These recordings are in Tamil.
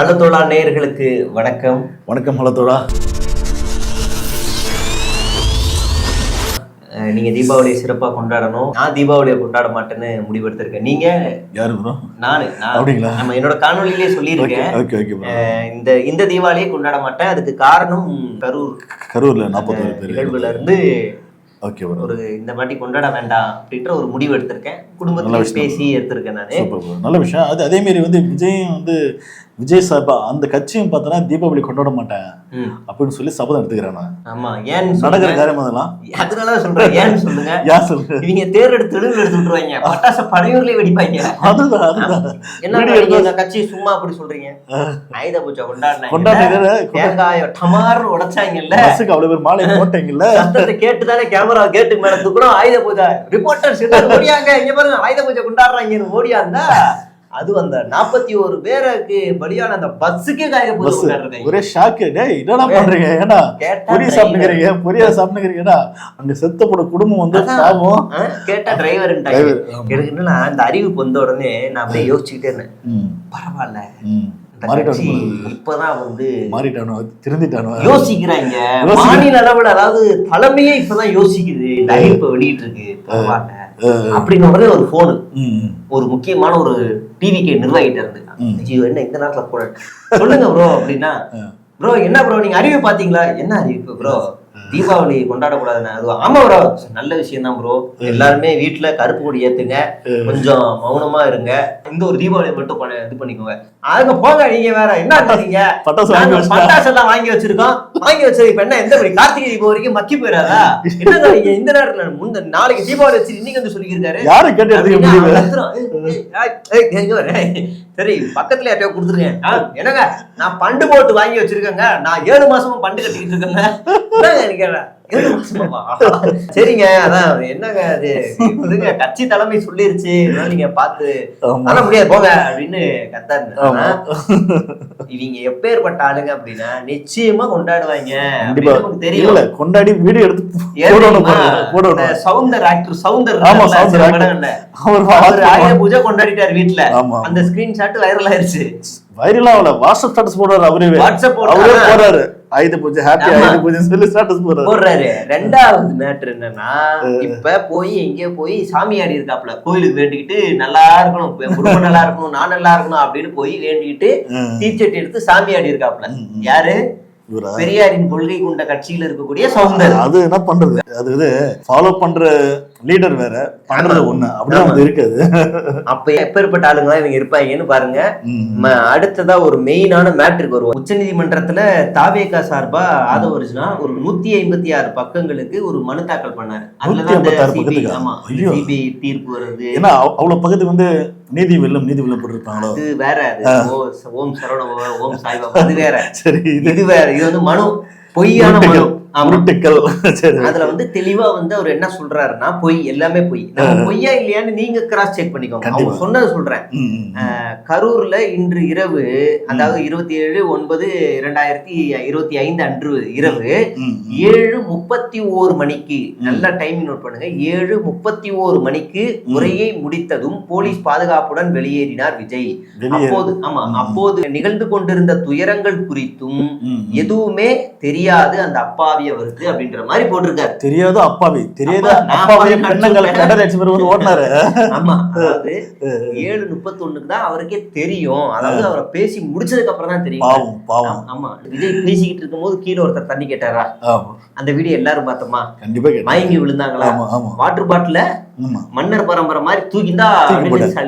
கள்ளத்தோழா நேயர்களுக்கு வணக்கம். வணக்கம் ஹலத்தோடா அஹ் நீங்க தீபாவளியை சிறப்பா கொண்டாடணும். நான் தீபாவளியை கொண்டாட மாட்டேன்னு முடிவெடுத்திருக்கேன். நீங்க? யாரு ப்ரோ நானு அப்படிங்களா? நம்ம என்னோட காணொலியிலே சொல்லியிருக்கேன். இந்த இந்த தீபாவளியை கொண்டாட மாட்டேன். அதுக்கு காரணம் கரூர். கரூர்ல நாற்பத்தோரு பேர் நிகழ்வுல இருந்து ஓகே ஒரு இந்த வாட்டி கொண்டாட வேண்டாம் அப்படின்ற ஒரு முடிவு எடுத்திருக்கேன். குடும்பத்துல. பேசி எடுத்திருக்கேன் நானு. நல்ல விஷயம். அது அதே மாதிரி வந்து விஜயும் வந்து விஜய் சார்பா அந்த கட்சியும் பார்த்தோன்னா தீபாவளி கொண்டாட மாட்டேன் அப்படின்னு சொல்லி சபதம் எடுத்துக்கிறேன் நான். ஆமா ஏன்னு நடக்கிற காரியம் அதெல்லாம். அதனால சொல்றேன் ஏன்னு சொல்லுங்க. யார் சொல்லுங்க இவங்க தேர் எடுத்து தெலுங்குல எடுத்து விட்டுருவாங்க. பட்டாசு படையூர்லயே வெடிப்பாங்க. அதுதான் அதுதான். என்ன கட்சி சும்மா அப்படி சொல்றீங்க? ஆயுத பூஜை கொண்டாடினாங்க. கொண்டாடுறீங்க தேங்காய டமார் உடைச்சாங்கல்ல. பஸ்ஸுக்கு அவ்வளவு பேர் மாலை போட்டீங்கல்ல? சத்தத்தை கேட்டுதானே கேமரா கேட்டு மேல தூக்குறோம். ஆயுத பூஜை. ரிப்போர்ட்டர்ஸ் ஓடியாங்க. இங்க பாருங்க ஆயுத பூஜை கொண்டாடுறாங்கன்னு ஓடியாந்தா அது அந்த நாற்பத்தி ஒரு பேருக்கு பலியான அந்த பஸ்ஸுக்கே காய பஸ் ஒரே ஷாக்கு டேய் என்னடா பண்றீங்க? ஏன்னா பொரிய driver. சாப்பிட்டுக்கிறீங்க? பொரியா சாப்பிட்டுக்கிறீங்கடா. அங்க செத்தப்போட குடும்பம் வந்து. பாவம் கேட்டா ஆமா. எனக்கு என்னன்னா இந்த அறிவிப்பு வந்த உடனே நான் அப்படியே யோசிச்சுக்கிட்டே இருந்தேன். பரவாயில்ல. இப்பதான் வந்து மாறிட்டானோ? திருந்திட்டானோ? யோசிக்கிறாங்க. யோசிக்க- மாநில அளவுல அதாவது தலைமையே இப்பதான் யோசிக்குது. இந்த அறிவிப்பை வெளியிட்டு இருக்கு பரவாயில்ல. அப்படின்னு உடனே ஒரு போனு. ஒரு முக்கியமான ஒரு டிவிக்கு நிர்வாகிட்ட இருந்து. ஐயோ என்ன இந்த நேரத்துல போட சொல்லுங்க ப்ரோ அப்படின்னா ப்ரோ என்ன ப்ரோ நீங்க அறிவிப்பு பாத்தீங்களா என்ன அறிவிப்பு ப்ரோ தீபாவளி கொண்டாடக்கூடாதுன்னு அது ஆமா ப்ரோ நல்ல விஷயம் தான் ப்ரோ எல்லாருமே வீட்டுல கருப்பு கொடி ஏத்துங்க. கொஞ்சம் மௌனமா இருங்க. இந்த ஒரு தீபாவளி மட்டும் பண்ண இது பண்ணிக்கோங்க. அதுக்கு போங்க நீங்க வேற. என்ன இருக்கீங்க பட்டாசு எல்லாம் வாங்கி வச்சிருக்கோம். வாங்கி வச்சது இப்ப என்ன? எந்த படி கார்த்திகை தீபம் வரைக்கும் மக்கி போயிடாதா? என்னங்க நீங்க இந்த நேரத்துல முந்த நாளைக்கு தீபாவளி வச்சு இன்னைக்கு வந்து சொல்லியிருக்காரு யாரு கேட்டு? சரி பக்கத்துல யார்ட்டையோ கொடுத்துருங்க. ஆ, என்னங்க? நான் பண்டு போட்டு வாங்கி வச்சிருக்கேங்க. நான் ஏழு மாசமா பண்டு கட்டிக்கிட்டு இருக்கேங்க. மாசமாவா? சரிங்க அதான் என்னங்க அது? விடுங்க கட்சி தலைமை சொல்லிருச்சு நீங்க பார்த்து ஆமா. ஆனா முடியாது போங்க அப்படின்னு கத்தாரு. இவங்க எப்பேற்பட்ட ஆளுங்க அப்படின்னா நிச்சயமா கொண்டாடுவாங்க. இல்ல கொண்டாடி வீடியோ எடுத்து சவுந்தர் ஆக்டர் சவுந்தர் ஆமா, சவுந்தர். அவர் அவர் ஆயுத பூஜை கொண்டாடிட்டார் வீட்ல. ஆமா. அந்த ஸ்கிரீன்ஷாட் வைரல் ஆயிருச்சு. வைரலா அவள வாட்ஸ்அப் ஸ்டேட்டஸ் போடுறாரு அவரே. வாட்ஸ்அப் அவரே போட்டு போறாரு. ஆயுத பூஜை ஹாப்பி. ஆயுத பூஜை சொல்லி ஸ்டேட்டஸ் போடுறாரு. போடுறாரு. ரெண்டாவது மேட்ரு என்னன்னா இப்ப போய் எங்கேயோ போய் சாமியாடி இருக்காப்ல கோயிலுக்கு வேண்டிக்கிட்டு நல்லா இருக்கணும். நல்லா இருக்கணும் நான் நல்லா இருக்கணும் அப்படின்னு போய் வேண்டிக்கிட்டு. தீச்சட்டி எடுத்து சாமியாடி இருக்காப்ல ம், ம். யாரு? பெரியாரின் கொள்கை கொண்ட கட்சியில இருக்கக்கூடிய சவுந்தர். அது என்ன பண்றது? அது இது ஃபாலோ பண்ற லீடர் வேற பண்றது ஒண்ணு. அப்படிதான். வந்து இருக்காது. அப்ப எப்பேற்பட்ட ஆளுங்களா இவங்க இருப்பாங்கன்னு பாருங்க. அடுத்ததா ஒரு மெயினான மேட்ருக்கு வருவோம். உச்சநீதிமன்றத்துல தாவேகா சார்பா ஆதவ அர்ஜுனா ஒரு நூத்தி ஐம்பத்தி ஆறு பக்கங்களுக்கு ஒரு மனு தாக்கல் பண்ணாரு. அதுலதான் அந்த 156 CBI பக்கத்துக்கா? ஆமா. ஐயோ. சிபிஐ தீர்ப்பு வருது. ஏன்னா அவ்- அவ்வளவு பக்கத்துக்கு வந்து நீதி வெல்லம் நீதி வெல்லம் போட்டிருப்பாங்களோ? இது வேற ஓம் சரவண ஓம் சாய்பாபா அது வேற. சரி இது இது வேற இது வந்து மனு பொய்யான மனு. உருட்டுக்கள். அதுல வந்து தெளிவா வந்து அவர் என்ன சொல்றாருன்னா பொய் எல்லாமே பொய். பொய்யா இல்லையான்னு நீங்க கிராஸ் செக் பண்ணிக்கோங்க. அவங்க சொன்னதை சொல்றேன். கரூர்ல இன்று இரவு அதாவது இருபத்தி ஏழு ஒன்பது இரண்டாயிரத்தி இருபத்தி ஐந்து அன்று இரவு. ஏழு முப்பத்தி ஓரு மணிக்கு நல்ல டைம் நோட் பண்ணுங்க. ஏழு முப்பத்தி ஓரு மணிக்கு உரையை முடித்ததும் போலீஸ் பாதுகாப்புடன் வெளியேறினார் விஜய். அப்போது ஆமா. அப்போது நிகழ்ந்து கொண்டிருந்த துயரங்கள் குறித்தும். எதுவுமே தெரியாது. அந்த அப்பாவி அவருக்கு அப்படின்ற மாதிரி போட்டிருக்காரு. தெரியாத அப்பாவி தெரியாத அப்பா, நான் அப்பாவி அப்பாவி பெண்ணங்கள் கடல் அடிச்சு பேர் வந்து ஓடினாரு ஆமா அதாவது ஏழு முப்பத்தி தான் அவருக்கே தெரியும். அதாவது அவரை பேசி முடிச்சதுக்கு அப்புறம் தான் தெரியும். பாவம் பாவம். ஆமா விஜய் பேசிக்கிட்டு இருக்கும்போது கீழே ஒருத்தர் தண்ணி கேட்டாரா? ஆமா. அந்த வீடியோ எல்லாரும் பார்த்தோமா? கண்டிப்பா மயங்கி விழுந்தாங்களா? வாட்டர் பாட்டில மன்னர் பரம்பரை மாதிரி தூக்கிந்தா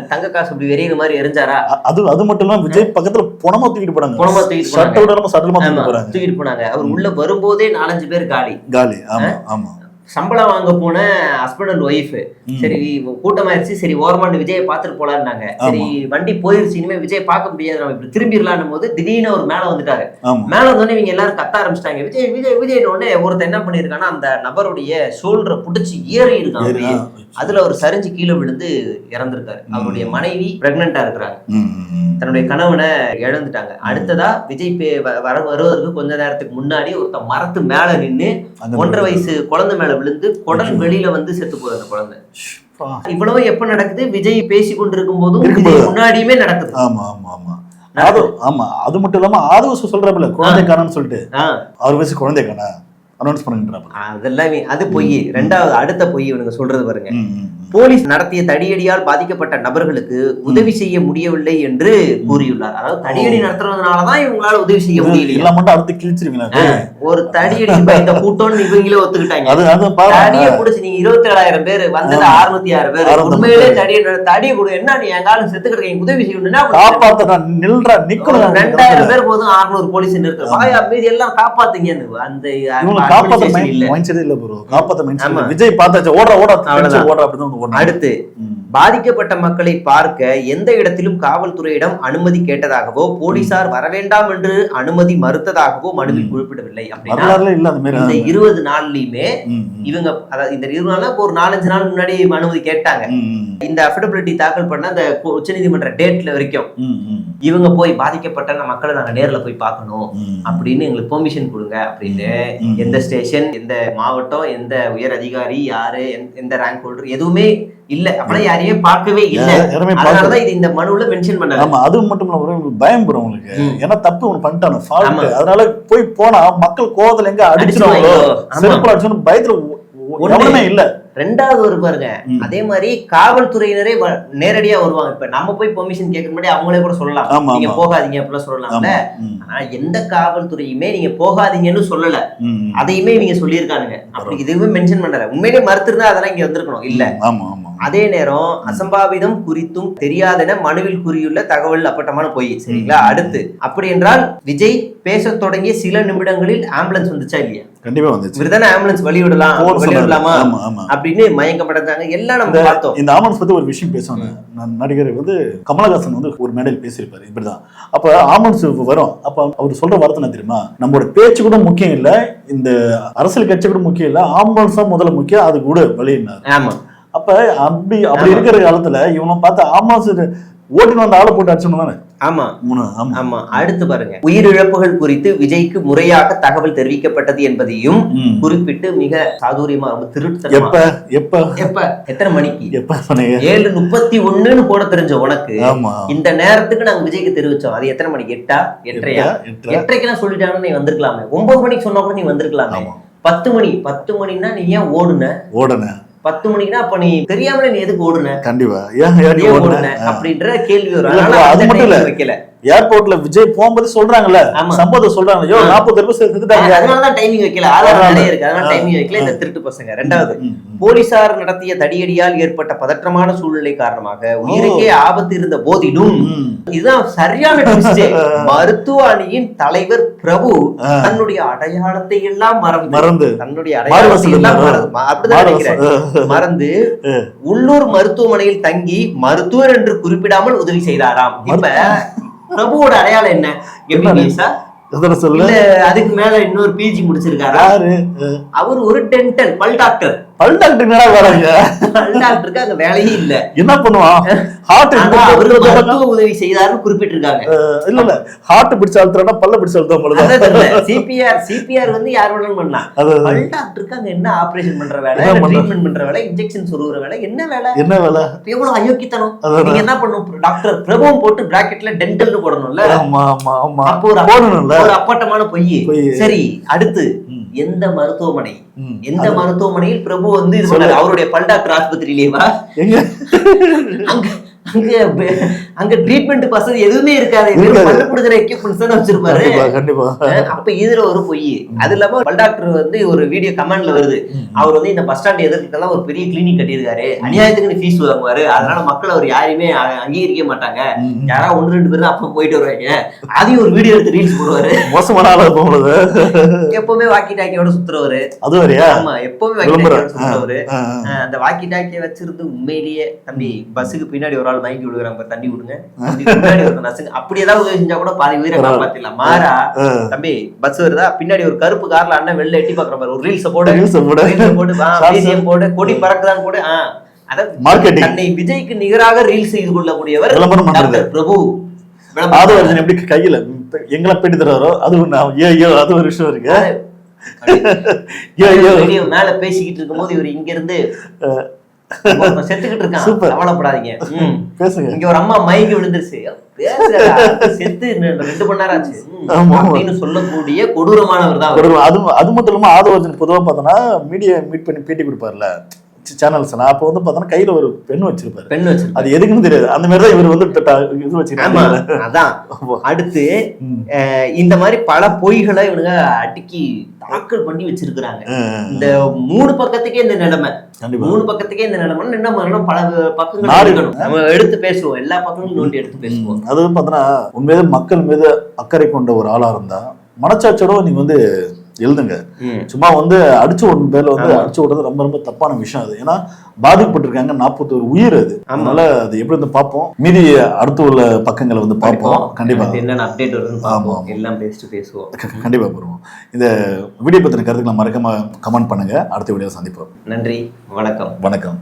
தங்க காசு இப்படி வெறியிற மாதிரி எரிஞ்சாரா? அது அது மட்டும் இல்லாம விஜய் பக்கத்துல பணமா தூக்கிட்டு போனாங்க. பணமா தூக்கிட்டு. விடாம சட்டலமா தூக்கிட்டு போனாங்க. அவர் உள்ள வரும்போதே நாலஞ்சு பேர் காலி. காலி. ஆமா ஆமா. சம்பளம் வாங்க போன ஹஸ்பண்ட் அண்ட் ஒய்ஃப். சரி கூட்டமாயிருச்சு. சரி ஓரமாண்டு விஜயை பார்த்துட்டு போலான்னாங்க. சரி வண்டி போயிருச்சு. இனிமே விஜய் பார்க்க முடியாது. நம்ம இப்படி திரும்பிடலான்னும் போது திடீர்னு ஒரு மேல வந்துட்டாரு. மேல வந்தோடனே இவங்க எல்லாரும் கத்த ஆரம்பிச்சிட்டாங்க. விஜய் விஜய் விஜய் உடனே ஒருத்தன் என்ன பண்ணிருக்கான்னா அந்த நபருடைய ஷோல்டரை புடிச்சு ஏறி. ஆ. அதுல அவர் சரிஞ்சு கீழே விழுந்து இறந்திருக்காரு. அவருடைய மனைவி பிரெக்னண்டா இருக்கிறாங்க. தன்னுடைய கணவனை இழந்துட்டாங்க. அடுத்ததா விஜய் பே- வர வருவதற்கு கொஞ்ச நேரத்துக்கு முன்னாடி ஒருத்தன் மரத்து மேல நின்னு அந்த ஒன்றரை வயசு குழந்தை மேல விழுந்து குடல் வெளியில வந்து செத்து போகுது அந்த குழந்தை. இவ்வளவு எப்ப நடக்குது? விஜய் பேசி கொண்டிருக்கும் போதும் முன்னாடியுமே நடக்குது. ஆமா ஆமா ஆமா. ஆதவ் ஆமா. அது மட்டும் இல்லாம ஆதவ் சொல்றாப்புல குழந்தைக்கானன்னு சொல்லிட்டு. ஆறு வயசு குழந்தைக்கான? அனௌன்ஸ் பண்ணின்றாப்புல அதெல்லாம் அது பொய். ரெண்டாவது அடுத்த பொய் இவனுங்க சொல்றது பாருங்க. போலீஸ் நடத்திய தடியடியால் பாதிக்கப்பட்ட நபர்களுக்கு உதவி செய்ய முடியவில்லை என்று கூறியுள்ளார். அதாவது தடியடி நடத்துறதுனாலதான் இவங்களால உதவி செய்ய முடியலையா. எல்லாம் மட்டும் அடுத்து கிழிச்சிருவீங்களா ஒரு தடியடி பயந்த கூட்டம்னு இவங்களே ஒத்துக்கிட்டாங்க. தடிய புடிச்சு நீங்க இருபத்தி ஏழாயிரம் பேர் வந்தது அறுநூத்தி ஆறு பேர். உண்மையிலே பேர். தடிய தடிய கொடு என்ன நீ என் காலம் செத்து கிடக்க உதவி செய்யணும்னா காப்பாத்த நில்றா நிக்கணும். ரெண்டாயிரம் பேர் போதும் அறுநூறு போலீஸ் நிறுத்த வாயா மீதி எல்லாம் காப்பாத்துங்கன்னு அந்த காப்பாத்த மைண்ட் செட் இல்ல. ப்ரோ காப்பாத்த மைண்ட் விஜய் பார்த்தாச்சு ஓடுற ஓட. ஓடுற அப்படின்னு வந்து. அடுத்து. பாதிக்கப்பட்ட மக்களை பார்க்க எந்த இடத்திலும் காவல்துறையிடம் அனுமதி கேட்டதாகவோ போலீசார் வரவேண்டாம் என்று அனுமதி மறுத்ததாகவோ மனுவில் குறிப்பிடவில்லை அப்படின்னா இந்த இருபது நாள்லயுமே. இவங்க அதாவது இந்த இருபது இப்போ ஒரு நாலஞ்சு நாள் முன்னாடி அனுமதி கேட்டாங்க. இந்த அஃபிடபிலிட்டி தாக்கல் பண்ண அந்த உச்சநீதிமன்ற டேட்ல வரைக்கும். இவங்க போய் பாதிக்கப்பட்ட மக்களை நாங்க நேர்ல போய் பார்க்கணும். அப்படின்னு எங்களுக்கு பெர்மிஷன் கொடுங்க அப்படின்னு. எந்த ஸ்டேஷன் எந்த மாவட்டம் எந்த உயர் அதிகாரி யாரு எந்த- எந்த ரேங்க் ஹோல்டர் எதுவுமே இல்ல. அப்பெல்லாம் யாரையும் பார்க்கவே இல்ல. அதனாலதான் இது இந்த மனுவுல மென்ஷன் பண்ணல ஆமா அது மட்டும் இல்ல உங்களுக்கு பயம் bro உங்களுக்கு. ஏன்னா தப்பு ஒண்ணு பண்ணிட்டானு ஃபால்ட். அதனால போய் போனா மக்கள் கோவத்துல எங்க அடிச்சிருவாங்களோ. செருப்பு அடிச்சோன்னு பயத்துல ஒ- ஒ- ஒண்ணு. எவனுமே இல்ல. ரெண்டாவது ஒரு பாருங்க. அதே மாதிரி காவல்துறையினரே நேரடியா வருவாங்க. இப்ப நம்ம போய் பெர்மிஷன் கேட்க முன்னாடி அவங்களே கூட சொல்லலாம். நீங்க. போகாதீங்க அப்படிலாம் சொல்லலாம்ல. ஆமா. ம், ஆனா எந்த காவல்துறையுமே நீங்க போகாதீங்கன்னு சொல்லல. அதையுமே இவங்க சொல்லியிருக்கானுங்க. அப்படி இதுவுமே மென்ஷன் பண்ணல உண்மையிலே மறுத்திருந்தா அதெல்லாம் இங்க வந்திருக்கணும். இல்ல. ஆமா ஆமா. அதே நேரம் அசம்பாவிதம் குறித்தும் தெரியாதென மனுவில் கூறியுள்ள தகவல் அப்பட்டமான பொய் சரிங்களா? அடுத்து அப்படி என்றால் விஜய் பேசத் தொடங்கிய சில நிமிடங்களில் ஆம்புலன்ஸ் வந்துச்சா இல்லையா? கண்டிப்பா வந்துச்சு. தானே ஆம்புலன்ஸ் வழி வழி ஆமா ஆமா. அப்படின்னு மயக்கப்பட்டாங்க எல்லாம் நம்ம பார்த்தோம். இந்த ஆம்புலன்ஸ் பத்தி ஒரு விஷயம் பேசுவாங்க. நான் நடிகர் வந்து கமலஹாசன் வந்து ஒரு மேடையில் பேசியிருப்பாரு. இப்படிதான். அப்ப ஆம்புலன்ஸ் வரும். அப்ப அவர் சொல்ற வார்த்தை என்ன தெரியுமா? நம்மளோட பேச்சு கூட முக்கியம் இல்ல. இந்த அரசியல் கட்சி கூட முக்கியம் இல்ல. ஆம்புலன்ஸ் தான் முதல்ல முக்கியம். அது கூட வழியினார். ஆமா. அப்ப அப்படி அப்படி. இருக்கிற காலத்துல இவனை பார்த்து ஆம்புலன்ஸ் ஓட்டின்னு வந்த ஆளை போட்டு அடிச்சோம் தானே? ஆமா. மூணு ஆமா. ஆமா. அடுத்து பாருங்க. உயிரிழப்புகள் குறித்து விஜய்க்கு முறையாக தகவல் தெரிவிக்கப்பட்டது என்பதையும். குறிப்பிட்டு மிக சாதுரியமா ரொம்ப திருட்டுத்தனமா. எப்ப எப்ப? எப்ப? எத்தனை மணிக்கு? எப்ப ஏழு முப்பத்தி ஒண்ணுன்னு போட தெரிஞ்ச உனக்கு இந்த நேரத்துக்கு நாங்க விஜய்க்கு தெரிவிச்சோம். அது எத்தனை மணிக்கு? எட்டா? எட்டரையா? எட்டரை, எட்டரை. எட்டரைக்கெல்லாம் சொல்லிட்டாங்கன்னா நீ வந்திருக்கலாமே. ஒன்பது மணிக்கு சொன்னா கூட நீ வந்திருக்கலாமே. பத்து மணி பத்து மணின்னா நீ ஏன் ஓடுன? ஓடனே. பத்து மணிக்குன்னா அப்ப நீ தெரியாமலே நீ எதுக்கு ஓடுன? கண்டிப்பா. ஏன் ஓடுன? அப்படின்ற கேள்வி வரும். அது மட்டும் இல்ல. ஏர்போர்ட்ல விஜய் போகும்போது சொல்றாங்கல்ல. சம்பவத்தை சொல்றாங்க ஐயோ. நாற்பது பேர் செத்துட்டாங்க அதனாலதான் டைமிங் வைக்கல ஆதாரம் அதனால. நிறைய இருக்கு அதனால. டைமிங் வைக்கல இந்த திருட்டு பசங்க ரெண்டாவது. போலீசார் நடத்திய தடியடியால் ஏற்பட்ட பதற்றமான சூழ்நிலை காரணமாக உயிருக்கே ஆபத்து இருந்த போதிலும். இதுதான் சரியான. மருத்துவ அணியின் தலைவர் பிரபு. தன்னுடைய அடையாளத்தை எல்லாம் மறந்து மறந்து தன்னுடைய அடையாளத்தை எல்லாம் மறந்து. அப்படிதான் நினைக்கிறேன். மறந்து உள்ளூர் மருத்துவமனையில் தங்கி மருத்துவர் என்று குறிப்பிடாமல் உதவி செய்தாராம் இப்ப பிரபுவோட அடையாளம் என்ன? சொல்லு இல்ல அதுக்கு மேல இன்னொரு பிஜி முடிச்சிருக்காரா? அவர் ஒரு டென்டல் பல் டாக்டர் பல் டாக்டர் என்னடா வராங்க பல் டாக்டருக்கு அங்க வேலையே இல்ல. என்ன பண்ணுவான் ஹார்ட் ஆனா அவரு மருத்துவ உதவி செய்தாருன்னு குறிப்பிட்டிருக்காங்க. இல்ல இல்ல. ஹார்ட் பிடிச்ச அழுத்துறா பல்ல பிடிச்ச அழுத்தம் சிபிஆர் சிபிஆர் வந்து யார் வேணாலும் பண்ணலாம் பல் டாக்டருக்கு அங்க என்ன ஆபரேஷன் பண்ற வேலை? ட்ரீட்மெண்ட் பண்ற வேலை? இன்ஜெக்ஷன் சொருகுற வேலை? என்ன வேலை? என்ன வேலை? எவ்வளவு அயோக்கித்தனம். நீங்க என்ன பண்ணணும்? டாக்டர் பிரபுவும் போட்டு பிராக்கெட்ல டென்டல்னு போடணும்ல. ஆமா ஆமா ஆமா. அப்போ ஒரு அப்பட்டமான பொய். சரி அடுத்து. எந்த மருத்துவமனை. எந்த மருத்துவமனையில் பிரபு வந்து இது? அவருடைய பல் டாக்டர் ஆஸ்பத்திரியிலேவா அங்க அங்க ட்ரீட்மெண்ட் வசதி எதுவுமே இருக்காது. கொடுக்குற எக்யூப்மெண்ட்ஸ் தான் வச்சிருப்பாரு. கண்டிப்பா அப்ப இதுல ஒரு பொய். அது இல்லாம பல் டாக்டர் வந்து ஒரு வீடியோ கமெண்ட்ல வருது. அவர் வந்து இந்த பஸ் ஸ்டாண்ட் எதிர்க்கலாம் ஒரு பெரிய கிளினிக் கட்டியிருக்காரு. அநியாயத்துக்கு ஃபீஸ் வாங்குவாரு. அதனால மக்கள் அவர் யாரையுமே அங்கீகரிக்க மாட்டாங்க. ம், ம். யாரா ஒன்று ரெண்டு பேரும் அப்ப போயிட்டு வருவாங்க. அதையும் ஒரு வீடியோ எடுத்து ரீல்ஸ் போடுவாரு. மோசமான ஆளா போகுது எப்பவுமே வாக்கி டாக்கியோட சுத்துறவரு. அது வரையா ஆமா எப்பவுமே வாக்கி டாக்கியோட சுத்துறவரு. அந்த வாக்கி டாக்கிய வச்சிருந்து உண்மையிலேயே தம்பி பஸ்ஸுக்கு பின்னாடி ஒரு ஆள் வாங்கி விடுறாங்க தண்ணி விடுங்க. அப்படி ஏதாவது உதவி செஞ்சா கூட பாதி உயிரை காப்பாத்திடலாம். மாறா. தம்பி பஸ் வருதா? பின்னாடி ஒரு கருப்பு கார்ல அண்ணன் வெளில எட்டி பாக்குற பாரு. ஒரு ரீல்ஸ் போடு. Reels போடு. Reels போடு. Shorts. பிஜிஎம் போடு. கொடி பறக்குதான்னு போடு. ஆ அதான் Marketing. தன்னை விஜய்க்கு நிகராக ரீல்ஸ் செய்து கொள்ளக்கூடியவர் விளம்பரம் பண்றது. பிரபு. ஆதவர்ஜன் எப்படி கையில எங்களை பெட்டி தருவாரோ அது ஒண்ணு. ஐயோ அது ஒரு விஷயம் இருக்கு. மேல பேசிக்கிட்டு இருக்கும்போது இவர் இங்க இருந்து செத்துக்கிட்டு இருக்கான். Super. கவலைப்படாதீங்க. பேசுங்க. இங்க ஒரு அம்மா மைக்கு விழுந்துருச்சு. செத்து ரெண்டு மணி நேரம் ஆச்சு. அப்படின்னு சொல்லக்கூடிய கொடூரமானவர் தான் அது அது மட்டும் இல்லாம ஆதவர்ஜன் பொதுவா பார்த்தோன்னா மீடியா மீட் பண்ணி பேட்டி கொடுப்பார்ல. சேனல்ஸ் எல்லாம் அப்போ வந்து பார்த்தோன்னா கையில ஒரு பெண் வச்சிருப்பாரு. பெண் வச்சிருக்காரு அது எதுக்குன்னு தெரியாது. அந்த மாதிரி தான் இவர் வந்து இது வச்சிருக்காங்க அதான். அடுத்து இந்த மாதிரி பல பொய்களை இவனுங்க அடுக்கி தாக்கல் பண்ணி வச்சிருக்கிறாங்க. இந்த மூணு பக்கத்துக்கே இந்த நிலைமை. மூணு பக்கத்துக்கே இந்த நிலைமை என்ன பண்ணணும் பல பக்கங்கள் நம்ம எடுத்து பேசுவோம். எல்லா பக்கங்களும் நோண்டி எடுத்து பேசுவோம். அது பார்த்தோன்னா உண்மையிலே மக்கள் மீது அக்கறை கொண்ட ஒரு ஆளா இருந்தா மனச்சாட்சியோட நீங்க வந்து எழுதுங்க. சும்மா வந்து அடிச்சு விடும் பேர்ல வந்து. அடிச்சு விடுறது ரொம்ப ரொம்ப தப்பான விஷயம் அது. ஏன்னா பாதிக்கப்பட்டிருக்காங்க நாற்பத்தோரு உயிர் அது. அதனால அது எப்படி வந்து பார்ப்போம்? மீதி அடுத்து உள்ள பக்கங்களை வந்து பார்ப்போம். கண்டிப்பா. அடுத்து என்னென்ன அப்டேட் வருதுன்னு ஆமா, பார்ப்போம். ஆமா. எல்லாம் பேசிட்டு பேசுவோம் கண்டிப்பா போடுவோம். இந்த வீடியோ பத்தின கருத்துக்களை மறக்காம கமெண்ட் பண்ணுங்க. அடுத்த வீடியோ சந்திப்போம். நன்றி. வணக்கம். வணக்கம்.